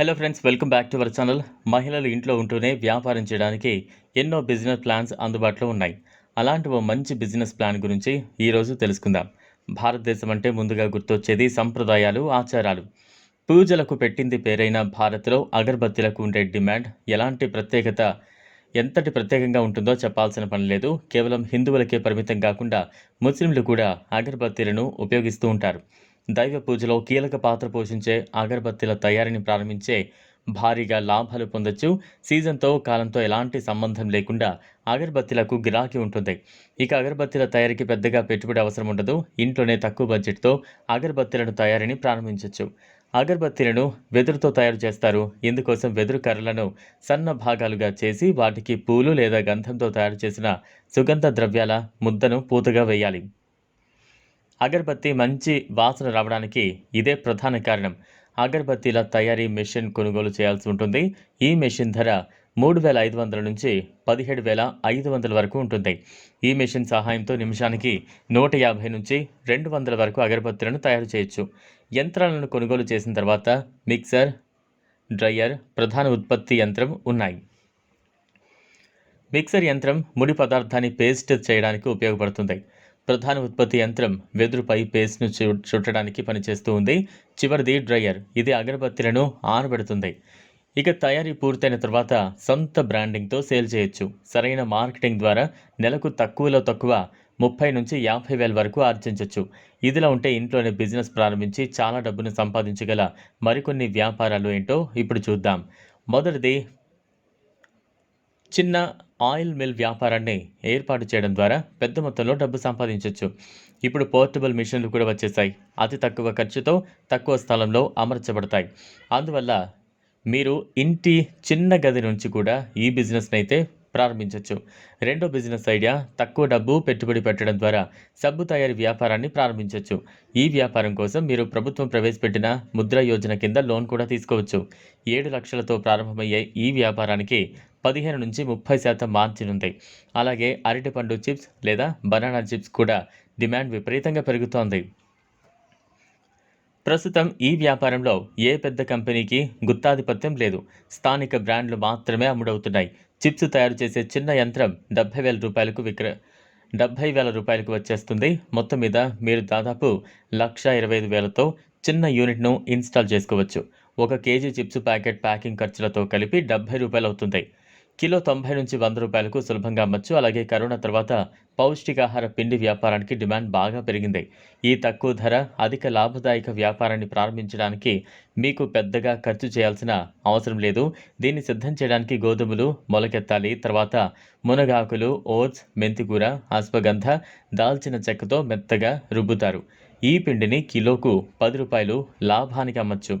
Hello friends welcome back to our channel మహిళలు ఇంట్లో ఉంటూనే వ్యాపారం చేయడానికి ఎన్నో బిజినెస్ ప్లాన్స్ అందుబాటులో ఉన్నాయి. అలాంటి ఓ మంచి బిజినెస్ ప్లాన్ గురించి ఈరోజు తెలుసుకుందాం. భారతదేశం అంటే ముందుగా గుర్తొచ్చేది సంప్రదాయాలు ఆచారాలు. పూజలకు పెట్టింది పేరైన భారత్లో అగరబత్తీలకు ఉండే డిమాండ్ ఎలాంటి ప్రత్యేకత ఎంతటి ప్రత్యేకంగా ఉంటుందో చెప్పాల్సిన పని లేదు. కేవలం హిందువులకే పరిమితం కాకుండా ముస్లింలు కూడా అగరబత్తీలను ఉపయోగిస్తూ ఉంటారు. దైవ పూజలో కీలక పాత్ర పోషించే అగరబత్తీల తయారీని ప్రారంభించే భారీగా లాభాలు పొందొచ్చు. సీజన్తో కాలంతో ఎలాంటి సంబంధం లేకుండా అగరబత్తీలకు గిరాకీ ఉంటుంది. ఇక అగరబత్తీల తయారీకి పెద్దగా పెట్టుబడి అవసరం ఉండదు. ఇంట్లోనే తక్కువ బడ్జెట్తో అగరబత్తీలను తయారీని ప్రారంభించవచ్చు అగరబత్తీలను వెదురుతో తయారు చేస్తారు. ఇందుకోసం వెదురు కర్రలను సన్న భాగాలుగా చేసి వాటికి పూలు లేదా గంధంతో తయారు చేసిన సుగంధ ద్రవ్యాల ముద్దను పూతగా వేయాలి. అగరబత్తి మంచి వాసన రావడానికి ఇదే ప్రధాన కారణం. అగరబత్తీల తయారీ మెషిన్ కొనుగోలు చేయాల్సి ఉంటుంది. ఈ మెషిన్ ధర మూడు వేల ఐదు వందల నుంచి పదిహేడు వేల ఐదు వందల వరకు ఉంటుంది. ఈ మెషిన్ సహాయంతో నిమిషానికి నూట యాభై నుంచి రెండు వందల వరకు అగరబత్తులను తయారు చేయొచ్చు. యంత్రాలను కొనుగోలు చేసిన తర్వాత మిక్సర్ డ్రయర్ ప్రధాన ఉత్పత్తి యంత్రం ఉన్నాయి. మిక్సర్ యంత్రం ముడి పదార్థాన్ని పేస్ట్ చేయడానికి ఉపయోగపడుతుంది. ప్రధాన ఉత్పత్తి యంత్రం వెదురుపై పేస్ట్ను చుట్టడానికి పనిచేస్తూ ఉంది. చివరిది డ్రయర్. ఇది అగరబత్తిలను ఆరబెడుతుంది. ఇక తయారీ పూర్తయిన తర్వాత సొంత బ్రాండింగ్తో సేల్ చేయొచ్చు. సరైన మార్కెటింగ్ ద్వారా నెలకు తక్కువలో తక్కువ ముప్పై నుంచి యాభై వేల వరకు ఆర్జించవచ్చు ఇదిలా ఉంటే ఇంట్లోనే బిజినెస్ ప్రారంభించి చాలా డబ్బును సంపాదించగల మరికొన్ని వ్యాపారాలు ఏంటో ఇప్పుడు చూద్దాం. మొదటిది చిన్న ఆయిల్ మిల్ వ్యాపారాన్ని ఏర్పాటు చేయడం ద్వారా పెద్ద మొత్తంలో డబ్బు సంపాదించవచ్చు ఇప్పుడు పోర్టబుల్ మిషన్లు కూడా వచ్చేసాయి. అతి తక్కువ ఖర్చుతో తక్కువ స్థలంలో అమర్చబడతాయి. అందువల్ల మీరు ఇంటి చిన్న గది నుంచి కూడా ఈ బిజినెస్ని అయితే ప్రారంభించవచ్చు రెండో బిజినెస్ ఐడియా తక్కువ డబ్బు పెట్టుబడి పెట్టడం ద్వారా సబ్బు తయారీ వ్యాపారాన్ని ప్రారంభించవచ్చు ఈ వ్యాపారం కోసం మీరు ప్రభుత్వం ప్రవేశపెట్టిన ముద్ర యోజన కింద లోన్ కూడా తీసుకోవచ్చు. ఏడు లక్షలతో ప్రారంభమయ్యే ఈ వ్యాపారానికి పదిహేను నుంచి ముప్పై శాతం మార్జిన్ ఉంది అలాగే అరటిపండు చిప్స్ లేదా బనానా చిప్స్ కూడా డిమాండ్ విపరీతంగా పెరుగుతోంది. ప్రస్తుతం ఈ వ్యాపారంలో ఏ పెద్ద కంపెనీకి గుత్తాధిపత్యం లేదు. స్థానిక బ్రాండ్లు మాత్రమే అమ్ముడవుతున్నాయి. చిప్స్ తయారు చేసే చిన్న యంత్రం డెబ్బై వేల రూపాయలకు విక్ర డెబ్బై వేల రూపాయలకు వచ్చేస్తుంది. మొత్తం మీద మీరు దాదాపు లక్ష ఇరవై ఐదు వేలతో చిన్న యూనిట్ను ఇన్స్టాల్ చేసుకోవచ్చు. ఒక కేజీ చిప్స్ ప్యాకెట్ ప్యాకింగ్ ఖర్చులతో కలిపి డెబ్బై రూపాయలు అవుతుంది కిలో తొంభై నుంచి వంద రూపాయలకు సులభంగా అమ్మచ్చు. అలాగే కరోనా తర్వాత పౌష్టికాహార పిండి వ్యాపారానికి డిమాండ్ బాగా పెరిగింది. ఈ తక్కువ ధర అధిక లాభదాయక వ్యాపారాన్ని ప్రారంభించడానికి మీకు పెద్దగా ఖర్చు చేయాల్సిన అవసరం లేదు. దీన్ని సిద్ధం చేయడానికి గోధుమలు మొలకెత్తాలి. తర్వాత మునగాకులు ఓట్స్ మెంతికూర అశ్వగంధ దాల్చిన చెక్కతో మెత్తగా రుబ్బుతారు. ఈ పిండిని కిలోకు పది రూపాయలు లాభానికి అమ్మచ్చు.